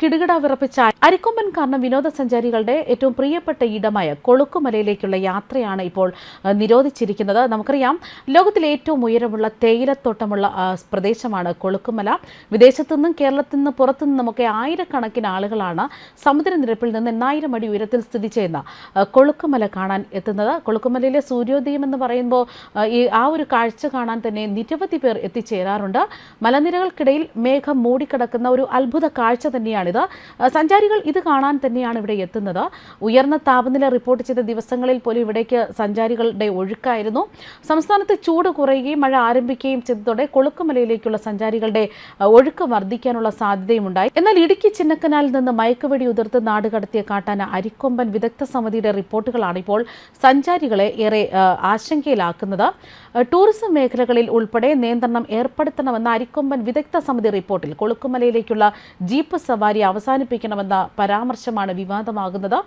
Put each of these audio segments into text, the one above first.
കിടുകിട വിറപ്പിച്ച അരിക്കൊമ്പൻ കാരണം വിനോദസഞ്ചാരികളുടെ ഏറ്റവും പ്രിയപ്പെട്ട ഇടമായ കൊളുക്കുമലയിലേക്കുള്ള യാത്രയാണ് ഇപ്പോൾ നിരോധിച്ചിരിക്കുന്നത്. നമുക്കറിയാം ലോകത്തിലെ ഏറ്റവും ഉയരമുള്ള തേയിലത്തോട്ടമുള്ള പ്രദേശമാണ് കൊളുക്കുമല. വിദേശത്തു നിന്നും കേരളത്തിൽ നിന്നും പുറത്തു നിന്നുമൊക്കെ ആയിരക്കണക്കിന് ആളുകളാണ് സമുദ്രനിരപ്പിൽ നിന്ന് എണ്ണായിരം അടി ഉയരത്തിൽ സ്ഥിതി ചെയ്യുന്ന കൊളുക്കുമല കാണാൻ എത്തുന്നത്. കൊളുക്കുമലയിലെ സൂര്യോദയം എന്ന് പറയുമ്പോൾ ഈ ആ ഒരു കാഴ്ച കാണാൻ തന്നെ നിരവധി പേർ എത്തിച്ചേരാറുണ്ട്. മലനിരകൾക്കിടയിൽ മേഘം മൂടിക്കിടക്കുന്ന ഒരു അത്ഭുത കാഴ്ച തന്നെയാണിത് സഞ്ചാരികൾ ഇത് കാണാൻ തന്നെയാണ് ഇവിടെ എത്തുന്നത്. ഉയർന്ന താപനില റിപ്പോർട്ട് ചെയ്ത ദിവസങ്ങളിൽ പോലും ഇവിടേക്ക് സഞ്ചാരികളുടെ ഒഴുക്കായിരുന്നു. സംസ്ഥാനത്ത് ചൂട് കുറയുകയും മഴ ആരംഭിക്കുകയും ചെയ്തതോടെ കൊളുക്കുമലയിലേക്കുള്ള സഞ്ചാരികളുടെ ഒഴുക്ക് വർദ്ധിക്കാനുള്ള സാധ്യതയുമുണ്ടായി. എന്നാൽ ഇടുക്കി ചിന്നക്കനാലിൽ നിന്ന് മയക്കുവെടി ഉതിർത്ത് നാട് കടത്തിയ കാട്ടാന അരിക്കൊമ്പൻ വിദഗ്ധ സമിതിയുടെ റിപ്പോർട്ടുകളാണ് ഇപ്പോൾ സഞ്ചാരികളെ ഏറെ ആശങ്കയിലാക്കുന്നത്. ടൂറിസം മേഖലകളിൽ ഉൾപ്പെടെ നിയന്ത്രണം ഏർപ്പെടുത്തണമെന്ന അരിക്കൊമ്പൻ വിദഗ്ധ സമിതി റിപ്പോർട്ടിൽ കൊളുക്കുമലയിലേക്കുള്ള ജീപ്പ് സവാരി അവസാനിപ്പിക്കണമെന്ന പരാമർശമാണ് വിവാദമാകുന്നത്.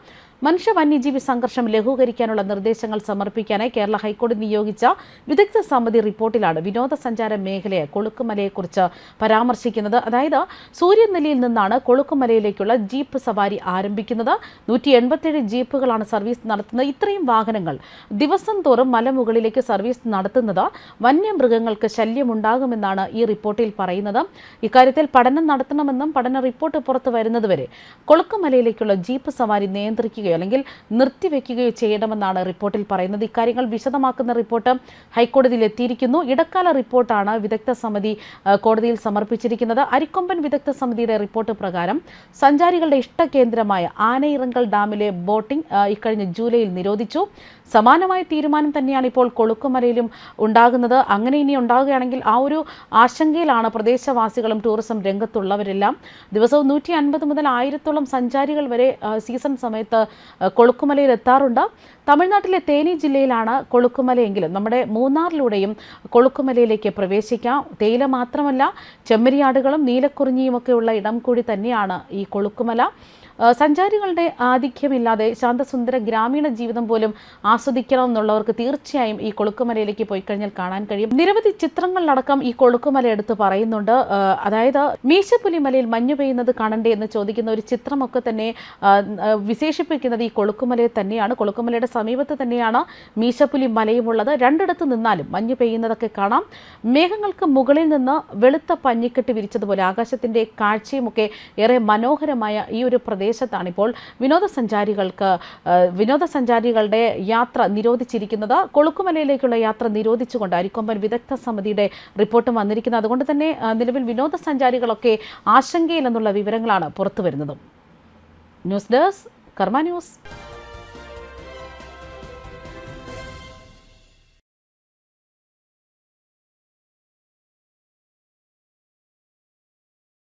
മനുഷ്യ വന്യജീവി സംഘർഷം ലഘൂകരിക്കാനുള്ള നിർദ്ദേശങ്ങൾ സമർപ്പിക്കാനായി കേരള ഹൈക്കോടതി നിയോഗിച്ച വിദഗ്ധ സമിതി റിപ്പോർട്ടിലാണ് വിനോദസഞ്ചാര മേഖലയെ കൊളുക്കുമലയെക്കുറിച്ച് പരാമർശിക്കുന്നത്. അതായത് സൂര്യനെല്ലിയിൽ നിന്നാണ് കൊളുക്കുമലയിലേക്കുള്ള ജീപ്പ് സവാരി ആരംഭിക്കുന്നത്. നൂറ്റി എൺപത്തിയേഴ് ജീപ്പുകളാണ് സർവീസ് നടത്തുന്നത്. ഇത്രയും വാഹനങ്ങൾ ദിവസം തോറും മലമുകളിലേക്ക് സർവീസ് നടത്തുന്നത് വന്യമൃഗങ്ങൾക്ക് ശല്യമുണ്ടാകുമെന്നാണ് ഈ റിപ്പോർട്ടിൽ പറയുന്നത്. ഇക്കാര്യത്തിൽ പഠനം നടത്തണമെന്നും പഠന റിപ്പോർട്ട് പുറത്തു വരുന്നതുവരെ കൊളുക്കുമലയിലേക്കുള്ള ജീപ്പ് സവാരി നിയന്ത്രിക്കുകയോ അല്ലെങ്കിൽ നിർത്തിവെക്കുകയോ ചെയ്യണമെന്നാണ് റിപ്പോർട്ടിൽ പറയുന്നത്. ഇക്കാര്യങ്ങൾ വിശദമാക്കുന്ന റിപ്പോർട്ട് ഹൈക്കോടതിയിൽ എത്തിയിരിക്കുന്നു. ഇടക്കാല റിപ്പോർട്ടാണ് വിദഗ്ധ സമിതി കോടതിയിൽ സമർപ്പിച്ചിരിക്കുന്നത്. അരിക്കൊമ്പൻ വിദഗ്ധ സമിതിയുടെ റിപ്പോർട്ട് പ്രകാരം സഞ്ചാരികളുടെ ഇഷ്ട കേന്ദ്രമായ ആനയിറങ്കൽ ഡാമിലെ ബോട്ടിംഗ് ഇക്കഴിഞ്ഞ ജൂലൈയിൽ നിരോധിച്ചു. സമാനമായ തീരുമാനം തന്നെയാണ് ഇപ്പോൾ കൊളുക്കുമലയിലും ഉണ്ടാകുന്നത്. അങ്ങനെ ഇനി ഉണ്ടാകുകയാണെങ്കിൽ ആ ഒരു ആശങ്കയിലാണ് പ്രദേശവാസികളും ടൂറിസം രംഗത്തുള്ളവരെല്ലാം. ദിവസവും നൂറ്റി അൻപത് മുതൽ ആയിരത്തോളം സഞ്ചാരികൾ വരെ സീസൺ സമയത്ത് കൊളുക്കുമലയിൽ എത്താറുണ്ട്. തമിഴ്നാട്ടിലെ തേനി ജില്ലയിലാണ് കൊളുക്കുമലയെങ്കിലും നമ്മുടെ മൂന്നാറിലൂടെയും കൊളുക്കുമലയിലേക്ക് പ്രവേശിക്കാം. തേയില മാത്രമല്ല ചെമ്മരിയാടുകളും നീലക്കുറിഞ്ഞിയുമൊക്കെയുള്ള ഇടം കൂടി തന്നെയാണ് ഈ കൊളുക്കുമല. സഞ്ചാരികളുടെ ആധിക്യമില്ലാതെ ശാന്തസുന്ദര ഗ്രാമീണ ജീവിതം പോലും ആസ്വദിക്കണം എന്നുള്ളവർക്ക് തീർച്ചയായും ഈ കൊളുക്കുമലയിലേക്ക് പോയി കഴിഞ്ഞാൽ കാണാൻ കഴിയും. നിരവധി ചിത്രങ്ങളിലടക്കം ഈ കൊളുക്കുമല എടുത്ത് പറയുന്നുണ്ട്. അതായത് മീശപ്പുലിമലയിൽ മഞ്ഞു പെയ്യുന്നത് കാണണ്ടേ എന്ന് ചോദിക്കുന്ന ഒരു ചിത്രമൊക്കെ തന്നെ വിശേഷിപ്പിക്കുന്നത് ഈ കൊളുക്കുമലയെ തന്നെയാണ്. കൊളുക്കുമലയുടെ സമീപത്ത് തന്നെയാണ് മീശപ്പുലി മലയുമുള്ളത്. രണ്ടിടത്ത് നിന്നാലും മഞ്ഞ് പെയ്യുന്നതൊക്കെ കാണാം. മേഘങ്ങൾക്ക് മുകളിൽ നിന്ന് വെളുത്ത പഞ്ഞിക്കെട്ട് വിരിച്ചതുപോലെ ആകാശത്തിന്റെ കാഴ്ചയുമൊക്കെ ഏറെ മനോഹരമായ ഈ ഒരു പ്രദേശത്താണ് ഇപ്പോൾ വിനോദസഞ്ചാരികൾക്ക് വിനോദസഞ്ചാരികളുടെ യാത്ര നിരോധിച്ചിരിക്കുന്നത്. കൊളുക്കുമലയിലേക്കുള്ള യാത്ര നിരോധിച്ചുകൊണ്ട് അരിക്കൊമ്പൻ വിദഗ്ധ സമിതിയുടെ റിപ്പോർട്ടും വന്നിരിക്കുന്നത്. അതുകൊണ്ട് തന്നെ നിലവിൽ വിനോദസഞ്ചാരികളൊക്കെ ആശങ്കയിലെന്നുള്ള വിവരങ്ങളാണ് പുറത്തു വരുന്നത് ന്യൂസ് ഡെസ്ക് കർമ്മ ന്യൂസ്.